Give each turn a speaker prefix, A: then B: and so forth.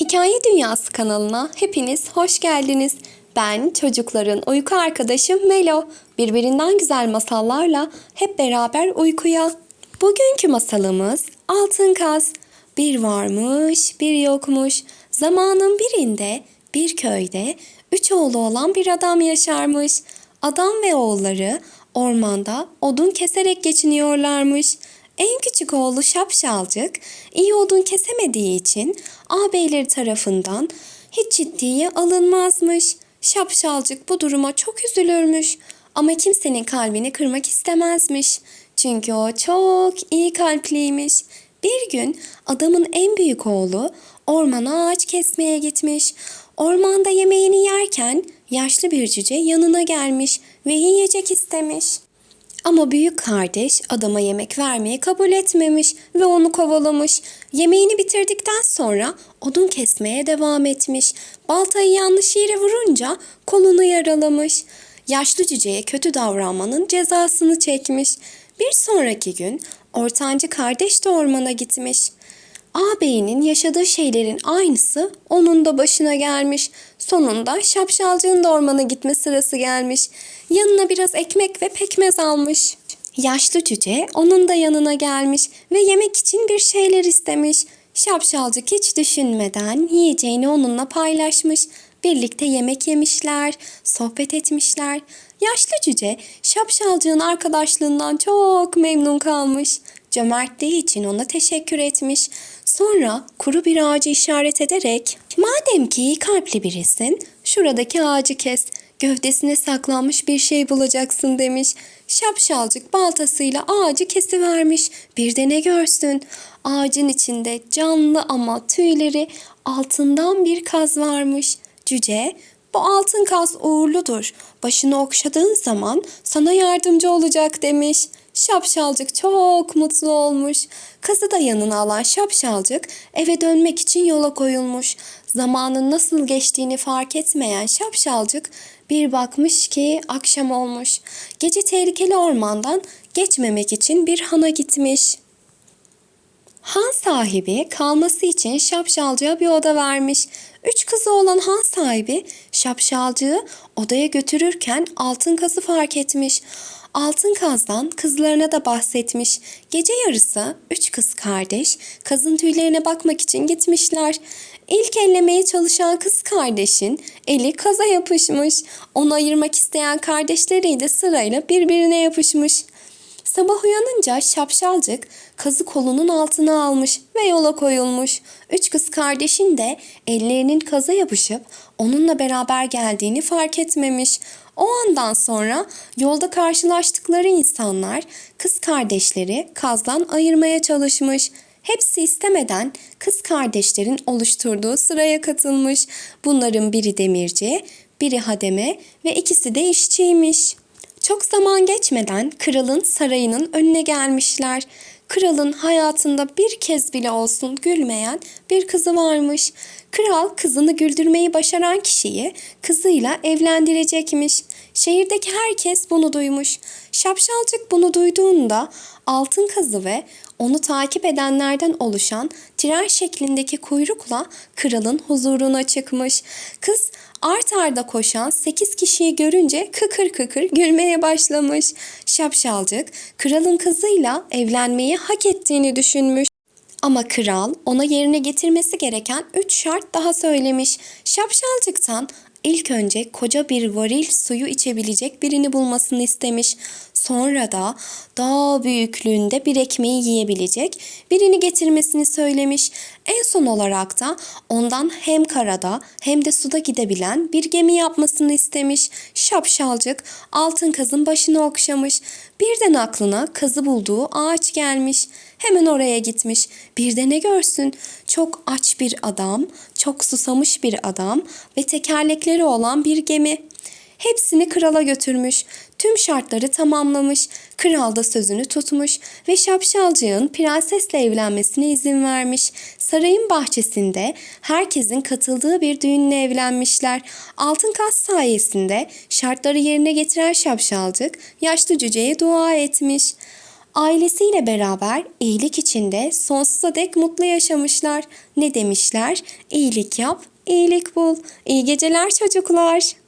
A: Hikaye Dünyası kanalına hepiniz hoş geldiniz. Ben çocukların uyku arkadaşı Melo. Birbirinden güzel masallarla hep beraber uykuya. Bugünkü masalımız Altın Kaz. Bir varmış, bir yokmuş. Zamanın birinde bir köyde üç oğlu olan bir adam yaşarmış. Adam ve oğulları ormanda odun keserek geçiniyorlarmış. En küçük oğlu Şapşalcık iyi odun kesemediği için ağabeyleri tarafından hiç ciddiye alınmazmış. Şapşalcık bu duruma çok üzülürmüş ama kimsenin kalbini kırmak istemezmiş. Çünkü o çok iyi kalpliymiş. Bir gün adamın en büyük oğlu ormana ağaç kesmeye gitmiş. Ormanda yemeğini yerken yaşlı bir cüce yanına gelmiş ve yiyecek istemiş. Ama büyük kardeş adama yemek vermeyi kabul etmemiş ve onu kovalamış. Yemeğini bitirdikten sonra odun kesmeye devam etmiş. Baltayı yanlış yere vurunca kolunu yaralamış. Yaşlı cüceye kötü davranmanın cezasını çekmiş. Bir sonraki gün ortancı kardeş de ormana gitmiş. Ağabeyinin yaşadığı şeylerin aynısı onun da başına gelmiş. Sonunda şapşalcığın da ormana gitme sırası gelmiş. Yanına biraz ekmek ve pekmez almış. Yaşlı cüce onun da yanına gelmiş ve yemek için bir şeyler istemiş. Şapşalcık hiç düşünmeden yiyeceğini onunla paylaşmış. Birlikte yemek yemişler, sohbet etmişler. Yaşlı cüce şapşalcığın arkadaşlığından çok memnun kalmış. Cömertliği için ona teşekkür etmiş. Sonra kuru bir ağacı işaret ederek "Madem ki iyi kalpli birisin, şuradaki ağacı kes. Gövdesine saklanmış bir şey bulacaksın." demiş. Şapşalcık baltasıyla ağacı kesivermiş. Bir de ne görsün? Ağacın içinde canlı ama tüyleri altından bir kaz varmış. Cüce, bu altın kaz uğurludur. Başını okşadığın zaman sana yardımcı olacak demiş. Şapşalcık çok mutlu olmuş. Kızı da yanına alan Şapşalcık eve dönmek için yola koyulmuş. Zamanın nasıl geçtiğini fark etmeyen Şapşalcık bir bakmış ki akşam olmuş. Gece tehlikeli ormandan geçmemek için bir hana gitmiş. Han sahibi kalması için şapşalcığa bir oda vermiş. Üç kızı olan han sahibi şapşalcığı odaya götürürken altın kazı fark etmiş. Altın kazdan kızlarına da bahsetmiş. Gece yarısı üç kız kardeş kazın tüylerine bakmak için gitmişler. İlk ellemeye çalışan kız kardeşin eli kaza yapışmış. Onu ayırmak isteyen kardeşleri de sırayla birbirine yapışmış. Sabah uyanınca şapşalcık kazı kolunun altına almış ve yola koyulmuş. Üç kız kardeşin de ellerinin kaza yapışıp onunla beraber geldiğini fark etmemiş. O andan sonra yolda karşılaştıkları insanlar kız kardeşleri kazdan ayırmaya çalışmış. Hepsi istemeden kız kardeşlerin oluşturduğu sıraya katılmış. Bunların biri demirci, biri hademe ve ikisi de işçiymiş. Çok zaman geçmeden kralın sarayının önüne gelmişler. Kralın hayatında bir kez bile olsun gülmeyen bir kızı varmış. Kral kızını güldürmeyi başaran kişiyi kızıyla evlendirecekmiş. Şehirdeki herkes bunu duymuş. Şapşalcık bunu duyduğunda altın kazı ve onu takip edenlerden oluşan tren şeklindeki kuyrukla kralın huzuruna çıkmış. Kız art arda koşan 8 kişiyi görünce kıkır kıkır gülmeye başlamış. Şapşalcık kralın kızıyla evlenmeyi hak ettiğini düşünmüş. Ama kral ona yerine getirmesi gereken üç şart daha söylemiş. Şapşalcıktan ilk önce koca bir varil suyu içebilecek birini bulmasını istemiş. Sonra da dağ büyüklüğünde bir ekmeği yiyebilecek birini getirmesini söylemiş. En son olarak da ondan hem karada hem de suda gidebilen bir gemi yapmasını istemiş. Şapşalcık altın kazın başını okşamış. Birden aklına kazı bulduğu ağaç gelmiş. Hemen oraya gitmiş. Bir de ne görsün? Çok aç bir adam, çok susamış bir adam ve tekerlekleri olan bir gemi. Hepsini krala götürmüş. Tüm şartları tamamlamış. Kral da sözünü tutmuş ve şapşalcığın prensesle evlenmesine izin vermiş. Sarayın bahçesinde herkesin katıldığı bir düğünle evlenmişler. Altın kas sayesinde şartları yerine getiren şapşalcık yaşlı cüceye dua etmiş. Ailesiyle beraber iyilik içinde sonsuza dek mutlu yaşamışlar. Ne demişler? İyilik yap, iyilik bul. İyi geceler çocuklar.